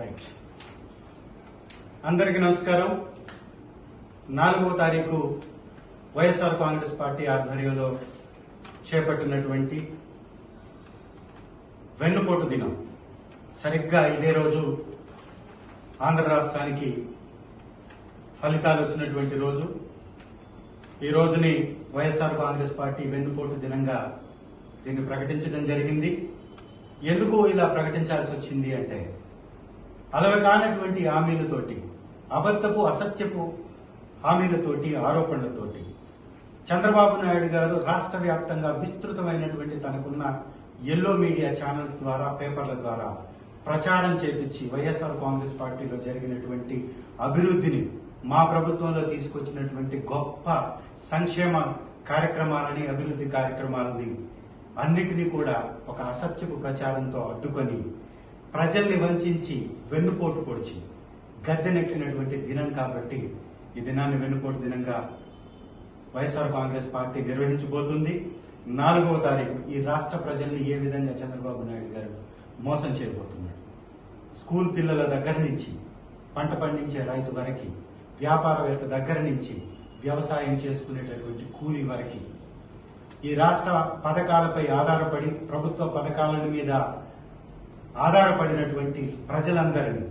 Right అందరికీ నమస్కారం. నాలుగవ తారీఖు వైఎస్ఆర్ కాంగ్రెస్ పార్టీ ఆధ్వర్యంలో చేపట్టినటువంటి వెన్నుపోటు దినం. సరిగ్గా ఇదే రోజు ఆంధ్ర రాష్ట్రానికి ఫలితాలు వచ్చినటువంటి రోజు. ఈ రోజుని వైఎస్ఆర్ కాంగ్రెస్ పార్టీ వెన్నుపోటు దినంగా దీన్ని ప్రకటించడం జరిగింది. ఎందుకు ఇలా ప్రకటించాల్సి వచ్చింది అంటే అలవి కానటువంటి హామీలతోటి అబద్ధపు అసత్యపు హామీలతోటి ఆరోపణలతోటి చంద్రబాబు నాయుడు గారు రాష్ట్ర వ్యాప్తంగా విస్తృతమైనటువంటి తనకున్న ఎల్లో మీడియా ఛానల్స్ ద్వారా పేపర్ల ద్వారా ప్రచారం చేపించి వైఎస్ఆర్ కాంగ్రెస్ పార్టీలో జరిగినటువంటి అభివృద్ధిని మా ప్రభుత్వంలో తీసుకొచ్చినటువంటి గొప్ప సంక్షేమ కార్యక్రమాలని అభివృద్ధి కార్యక్రమాలని అన్నిటినీ కూడా ఒక అసత్యపు ప్రచారంతో అడ్డుకొని ప్రజల్ని వంచి వెన్నుపోటు పొడిచి గద్దెనెక్కినటువంటి దినం కాబట్టి ఈ దినాన్ని వెన్నుపోటు దినంగా వైఎస్ఆర్ కాంగ్రెస్ పార్టీ నిర్వహించబోతుంది. నాలుగవ తారీఖు ఈ రాష్ట్ర ప్రజల్ని ఏ విధంగా చంద్రబాబు నాయుడు గారు మోసం చేయబోతున్నాడు? స్కూల్ పిల్లల దగ్గర నుంచి పంట పండించే రైతు వరకు వ్యాపారవేత్త దగ్గర నుంచి వ్యవసాయం చేసుకునేటటువంటి కూలీ వరకు ఈ రాష్ట్ర పథకాలపై ఆధారపడి ప్రభుత్వ పథకాల మీద ఆధారపడినటువంటి ప్రజలందరినీ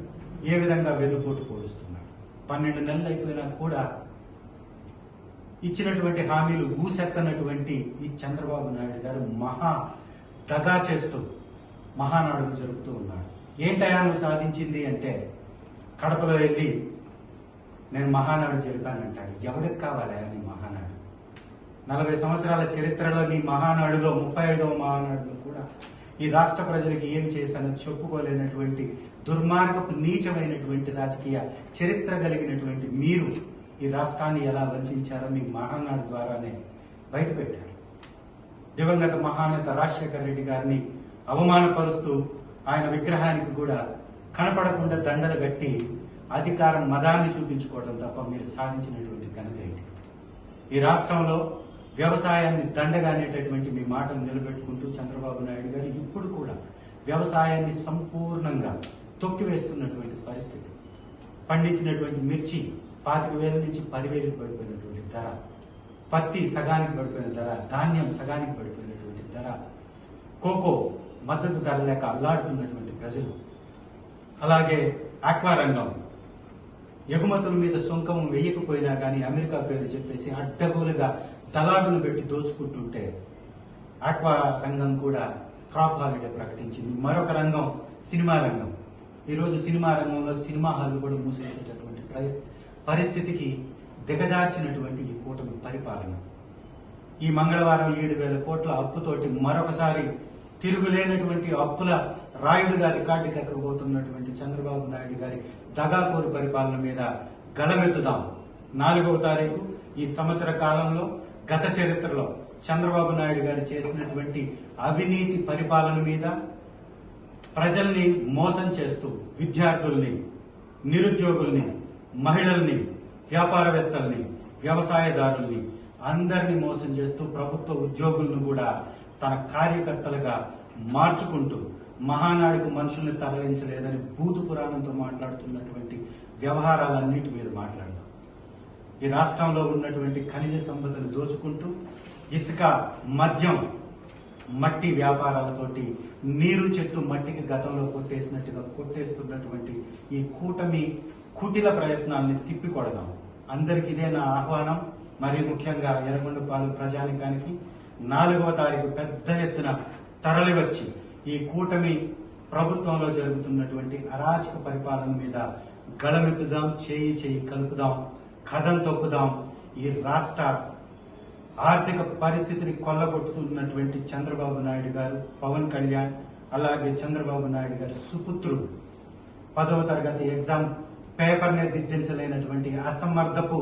ఏ విధంగా వెన్నుపోటు పోలుస్తున్నాడు పన్నెండు నెలలు అయిపోయినా కూడా ఇచ్చినటువంటి హామీలు ఊసెత్తనటువంటి ఈ చంద్రబాబు నాయుడు గారు మహా దగా చేస్తూ మహానాడులు జరుపుతూ ఉన్నాడు ఏంటయా నువ్వు సాధించింది అంటే కడపలో వెళ్ళి నేను మహానాడు జరిపానంటాడు. ఎవరికి కావాలయా నీ మహానాడు? నలభై సంవత్సరాల చరిత్రలో నీ మహానాడులో ముప్పై ఐదవ మహానాడులో కూడా ఈ రాష్ట్ర ప్రజలకి ఏం చేశానో చెప్పుకోలేనటువంటి దుర్మార్గపు నీచమైనటువంటి రాజకీయ చరిత్ర కలిగినటువంటి మీరు ఈ రాష్ట్రాన్ని ఎలా వంచారో మీ మహానాడు ద్వారానే బయటపెట్టారు. దివంగత మహానేత రాజశేఖర రెడ్డి గారిని అవమానపరుస్తూ ఆయన విగ్రహానికి కూడా కనపడకుండా దండలు కట్టి అధికారం మదాన్ని చూపించుకోవడం తప్ప మీరు సాధించినటువంటి ఘనత ఏంటి? ఈ రాష్ట్రంలో వ్యవసాయాన్ని దండగా అనేటటువంటి మీ మాటను నిలబెట్టుకుంటూ చంద్రబాబు నాయుడు గారు ఇప్పుడు కూడా వ్యవసాయాన్ని సంపూర్ణంగా తొక్కివేస్తున్నటువంటి పరిస్థితి. పండించినటువంటి మిర్చి పాతిక వేల నుంచి పదివేలకు పడిపోయినటువంటి ధర. పత్తి సగానికి పడిపోయిన ధర. ధాన్యం సగానికి పడిపోయినటువంటి ధర. కోకో మద్దతు ధర లేక అల్లాడుతున్నటువంటి ప్రజలు. అలాగే ఆక్వా రంగం. ఎగుమతుల మీద సుంకం వేయకపోయినా కానీ అమెరికా పేరు చెప్పేసి అడ్డగోలుగా దళారులు పెట్టి దోచుకుంటుంటే ఆక్వా రంగం కూడా క్రాప్ హాలిడే ప్రకటించింది. మరొక రంగం సినిమా రంగం. ఈరోజు సినిమా రంగంలో సినిమా హాల్ కూడా మూసేసేటటువంటి ప్ర- పరిస్థితికి దిగజార్చినటువంటి ఈ కూటమి పరిపాలన. ఈ మంగళవారం ఏడు వేల కోట్ల అప్పుతోటి మరొకసారి తిరుగులేనటువంటి అప్పుల రాయుడుగా రికార్డుకి ఎక్కబోతున్నటువంటి చంద్రబాబు నాయుడు గారి దగాకోరు పరిపాలన మీద గళమెత్తుదాం. నాలుగవ తారీఖు ఈ సంవత్సర కాలంలో గత చరిత్రలో చంద్రబాబు నాయుడు గారు చేసినటువంటి అవినీతి పరిపాలన మీద ప్రజల్ని మోసం చేస్తూ విద్యార్థుల్ని నిరుద్యోగుల్ని మహిళల్ని వ్యాపారవేత్తల్ని వ్యవసాయదారుల్ని అందరినీ మోసం చేస్తూ ప్రభుత్వ ఉద్యోగులను కూడా తన కార్యకర్తలుగా మార్చుకుంటూ మహానాడుకు మనుషుల్ని తరలించలేదని భూతు పురాణంతో మాట్లాడుతున్నటువంటి వ్యవహారాలన్నిటి మీద మాట్లాడదాం. ఈ రాష్ట్రంలో ఉన్నటువంటి ఖనిజ సంపదను దోచుకుంటూ ఇసుక మద్యం మట్టి వ్యాపారాలతోటి నీరు చెట్టు మట్టికి గతంలో కొట్టేసినట్టుగా కొట్టేస్తున్నటువంటి ఈ కూటమి కుటిల ప్రయత్నాన్ని తిప్పికొడదాం. అందరికి ఇదే నా ఆహ్వానం. మరీ ముఖ్యంగా ఎర్రగొండపాలెం ప్రజానికానికి నాలుగవ తారీఖు పెద్ద ఎత్తున తరలివచ్చి ఈ కూటమి ప్రభుత్వంలో జరుగుతున్నటువంటి అరాచక పరిపాలన మీద గళమెత్తుదాం చేయి చేయి కలుపుదాం. కథం తొక్కుదాం. ఈ రాష్ట్ర ఆర్థిక పరిస్థితిని కొల్లగొట్టుతున్నటువంటి చంద్రబాబు నాయుడు గారు పవన్ కళ్యాణ్ అలాగే చంద్రబాబు నాయుడు గారి సుపుత్రుడు. పదవ తరగతి ఎగ్జామ్ పేపర్నే దిద్దించలేనటువంటి అసమర్థపు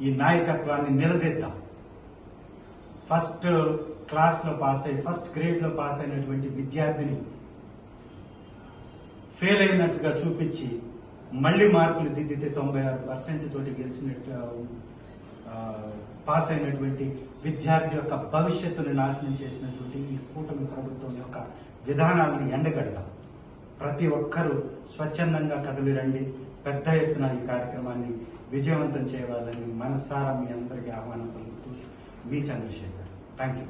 ఈ నాయకత్వాన్ని నిలదీద్దాం. ఫస్ట్ క్లాస్లో పాస్ అయి ఫస్ట్ గ్రేడ్లో పాస్ అయినటువంటి విద్యార్థిని ఫెయిల్ అయినట్టుగా చూపించి మళ్ళీ మార్కులు దిద్దితే తొంభై ఆరు పర్సెంట్ తోటి గెలిచినట్టు పాస్ అయినటువంటి విద్యార్థి యొక్క భవిష్యత్తును నాశనం చేసినటువంటి ఈ కూటమి ప్రభుత్వం యొక్క విధానాలను ఎండగడదాం ప్రతి ఒక్కరూ స్వచ్ఛందంగా కదిలిరండి పెద్ద ఎత్తున ఈ కార్యక్రమాన్ని విజయవంతం చేయాలని మనసారా మీ అందరికీ ఆహ్వానం పలుకుతూ మీ చంద్రశేఖర్. Thank you